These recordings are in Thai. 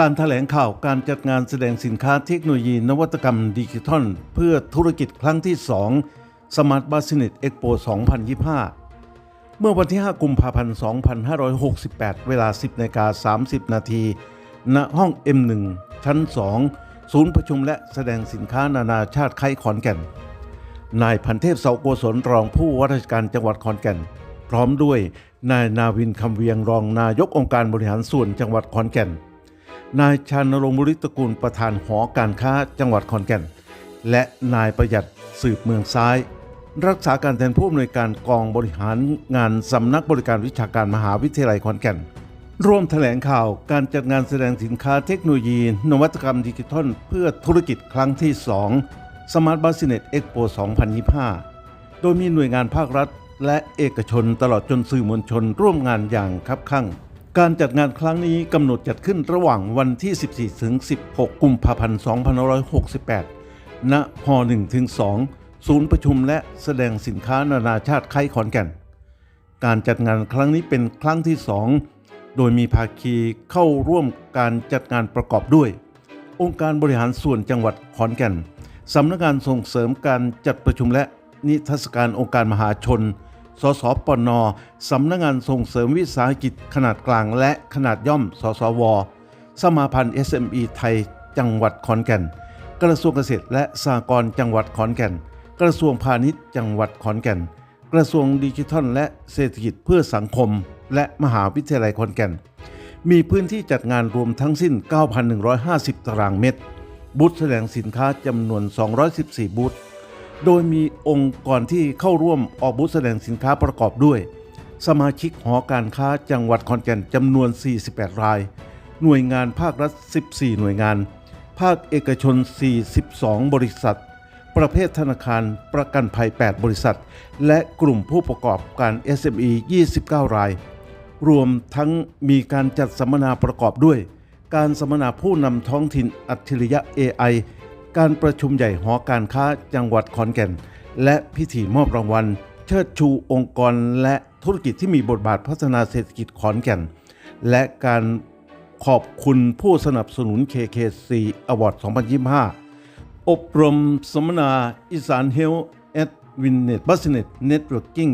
การถแถลงข่าวการจัดงานแสดงสินค้าเทคโนโลยีนวัตกรรมดิจิทัล เพื่อธุรกิจครั้งที่ 2 Smart Business Expo 2025 เมื่อวันที่ 5 กุมภาพันธ์ 2568 เวลา 10นาฬิกา30 นาที ณ ห้อง M1 ชั้น 2 ศูนย์ประชุมและแสดงสินค้านานาชาติไคขอนแก่น นายพันเทพเสาโกศลรองผู้ว่าราชการจังหวัดขอนแก่น พร้อมด้วยนายนาวินคำเวียงรองนายกองค์การบริหารส่วนจังหวัดขอนแก่น นายชานรงบุริตกูลประธานหอการค้าจังหวัดขอนแก่น และนายประหยัดสืบเมืองซ้าย รักษาการแทนผู้อำนวยการกองบริหารงานสำนักบริการวิชาการมหาวิทยาลัยขอนแก่น ร่วมแถลงข่าวการจัดงานแสดงสินค้าเทคโนโลยี นวัตกรรมดิจิทัล เพื่อธุรกิจครั้งที่ 2 Smart Business Expo 2025 โดยมีหน่วยงานภาครัฐ และเอกชนตลอดจนสื่อมวลชนร่วมงานอย่างคับคั่ง การจัดงานครั้งนี้กำหนดจัดขึ้นระหว่างวันที่ 14 ถึง 16 กุมภาพันธ์ 2568ณฮ1ถึง 2 ศูนย์ประชุมและแสดงสินค้านานาชาติไคขอนแก่น การจัดงานครั้งนี้เป็นครั้งที่ 2 โดยมีภาคีเข้าร่วมการจัดงานประกอบด้วย องค์การบริหารส่วนจังหวัดขอนแก่น สำนักงานส่งเสริมการจัดประชุมและนิทรรศการองค์การมหาชน สสปนสำนักงานส่งเสริมวิสาหกิจขนาดกลางและขนาดย่อม สสว สมาพันธ์ SME ไทย จังหวัดขอนแก่น กระทรวงเกษตรและสหกรณ์จังหวัดขอนแก่น กระทรวงพาณิชย์จังหวัดขอนแก่น กระทรวงดิจิทัล และเศรษฐกิจเพื่อสังคม และมหาวิทยาลัยขอนแก่น มีพื้นที่จัดงานรวมทั้งสิ้น 9,150 ตารางเมตร บูธแสดงสินค้าจำนวน 214 บูธ โดยมีองค์กรที่เข้าร่วมออกบูธแสดงสินค้าประกอบด้วย สมาชิกหอการค้าจังหวัดขอนแก่นจำนวน 48 ราย หน่วยงานภาครัฐ 14 หน่วยงาน ภาคเอกชน 42 บริษัท ประเภทธนาคารประกันภัย 8 บริษัท และกลุ่มผู้ประกอบการ SME 29 ราย รวมทั้งมีการจัดสัมมนาประกอบด้วย การสัมมนาผู้นำท้องถิ่นอัจฉริยะ AI การประชุมใหญ่หอการค้าจังหวัดขอนแก่น และพิธีมอบรางวัล เชิดชูองค์กรและธุรกิจที่มีบทบาทพัฒนาเศรษฐกิจขอนแก่น และการขอบคุณผู้สนับสนุน KKC Award 2025 อบรมสัมมนาอีสานเฮลแอดวินเน็ตบัสเน็ตเน็ตเวิร์กิ่ง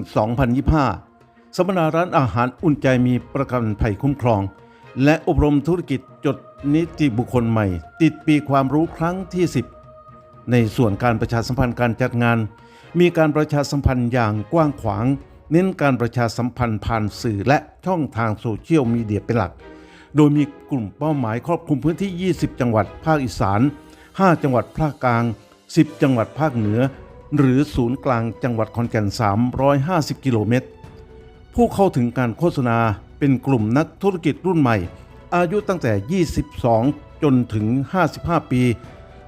2025 สัมมนาร้านอาหารอุ่นใจมีประกันภัยคุ้มครอง และอบรมธุรกิจจดนิติบุคคลใหม่ ติดปีความรู้ครั้งที่ 10 ในส่วนการประชาสัมพันธ์การจัดงาน มีการประชาสัมพันธ์อย่างกว้างขวาง เน้นการประชาสัมพันธ์ผ่านสื่อและช่องทางโซเชียลมีเดียเป็นหลัก โดยมีกลุ่มเป้าหมายครอบคลุมพื้นที่ 20 จังหวัดภาคอีสาน 5 จังหวัดภาคกลาง 10 จังหวัดภาคเหนือ หรือศูนย์กลางจังหวัดขอนแก่น 350 กิโลเมตรผู้เข้าถึงการโฆษณา เป็นกลุ่มนักธุรกิจรุ่นใหม่ อายุตั้งแต่ 22 จนถึง 55 ปี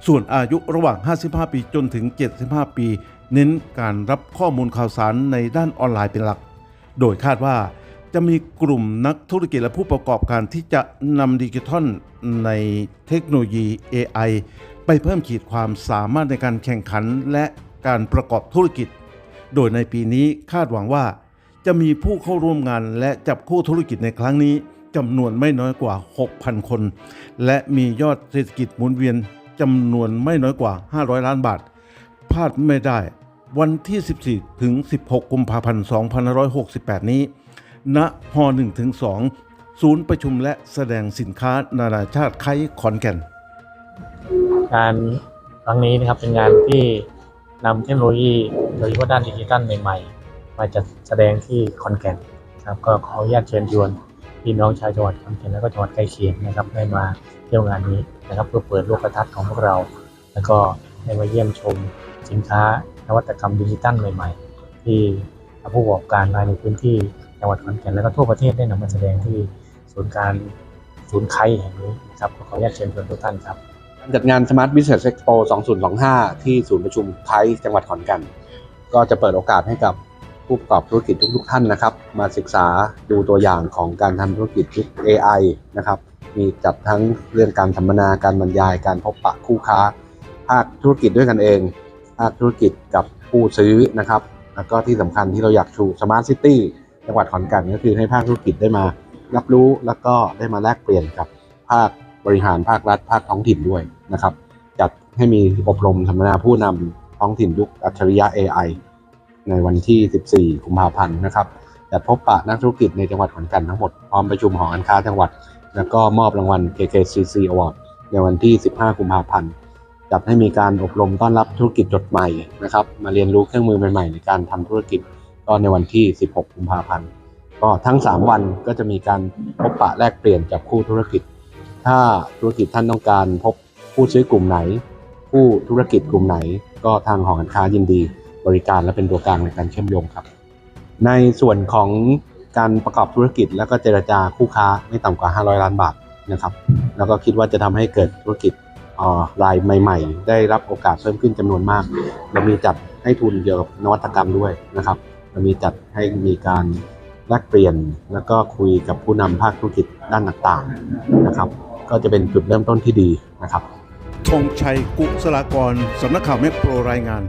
ส่วนอายุระหว่าง 55 ปีจนถึง 75 ปี เน้นการรับข้อมูลข่าวสารในด้านออนไลน์เป็นหลัก โดยคาดว่าจะมีกลุ่มนักธุรกิจและผู้ประกอบการที่จะนำดิจิทัลในเทคโนโลยี AI ไปเพิ่มขีดความสามารถในการแข่งขันและการประกอบธุรกิจ โดยในปีนี้คาดหวังว่า จะมีผู้เข้าร่วมงานและจับคู่ธุรกิจในครั้งนี้จำนวนไม่น้อยกว่า 6,000 คน และมียอดเศรษฐกิจหมุนเวียนจำนวนไม่น้อยกว่า 500 ล้านบาท พลาดไม่ได้ วันที่ 14 ถึง 16 กุมภาพันธ์ 2568 นี้ ณฮ1ถึง2ศูนย์ประชุมและแสดงสินค้านานาชาติไคขอนแก่นงานครั้งนี้นะครับเป็นงานที่นำเทคโนโลยีโดยเฉพาะด้านดิจิทัลใหม่ๆ มาจัดแสดงที่ขอนแก่นครับก็ขออนุญาตเชิญชวนพี่น้องชาวจังหวัดขอนแก่นและก็จังหวัดใกล้เคียงนะครับได้มาเที่ยวงานนี้นะครับเพื่อเปิดโลกทัศน์ของพวกเรา แล้วก็ได้มาเยี่ยมชมสินค้านวัตกรรมดิจิทัลใหม่ ๆ ที่ผู้ประกอบการภายในพื้นที่จังหวัดขอนแก่นและก็ทั่วประเทศได้นำมาแสดงที่ศูนย์การศูนย์ไคแห่งนี้นะครับขออนุญาตเชิญชวนทุกท่านครับจัดงาน Smart Business Expo 2025 ที่ศูนย์ประชุมไทยจังหวัดขอนแก่นก็จะเปิดโอกาสให้กับ ผู้ประกอบธุรกิจทุกๆท่านนะครับ มาศึกษาดูตัวอย่างของการทำธุรกิจยุค AI นะครับ มีจัดทั้งเรื่องการสัมมนาการบรรยายการพบปะคู่ค้า ภาคธุรกิจด้วยกันเอง ภาคธุรกิจกับผู้ซื้อนะครับ แล้วก็ที่สำคัญที่เราอยากชู Smart City จังหวัดขอนแก่นก็คือให้ภาคธุรกิจได้มารับรู้แล้วก็ได้มาแลกเปลี่ยนกับภาคบริหารภาครัฐ ภาคท้องถิ่นด้วยนะครับ จัดให้มีอบรมสัมมนาผู้นำท้องถิ่นยุคอัจฉริยะ AI ในวันที่ 14 กุมภาพันธ์นะครับจัดพบปะนักธุรกิจในจังหวัดขอนแก่นทั้งหมดพร้อมประชุมหอการค้าจังหวัด แล้วก็มอบรางวัล KKCC Award ในวันที่ 15 กุมภาพันธ์จัดให้มีการอบรมต้อนรับธุรกิจจดใหม่นะครับ มาเรียนรู้เครื่องมือใหม่ๆ ในการทำธุรกิจก็ในวันที่ 16 กุมภาพันธ์ ก็ทั้ง 3 วันก็จะมีการพบปะแลกเปลี่ยนกับคู่ธุรกิจ ถ้าธุรกิจท่านต้องการพบผู้ซื้อกลุ่มไหน ผู้ธุรกิจกลุ่มไหน ก็ทางหอการค้ายินดี บริการและเป็นตัวกลางในการเชื่อมโยงครับ ในส่วนของการประกอบธุรกิจแล้วก็เจรจาคู่ค้าไม่ต่ำกว่า 500 ล้านบาทนะครับ แล้วก็คิดว่าจะทำให้เกิดธุรกิจรายใหม่ ๆ ได้รับโอกาสเพิ่มขึ้นจำนวนมาก เรามีจัดให้ทุนเกี่ยวกับนวัตกรรมด้วยนะครับ เรามีจัดให้มีการแลกเปลี่ยนแล้วก็คุยกับผู้นำภาคธุรกิจด้านต่างๆนะครับ ก็จะเป็นจุดเริ่มต้นที่ดีนะครับธงชัยกุศลากรสำนักข่าวแมกโปรรายงาน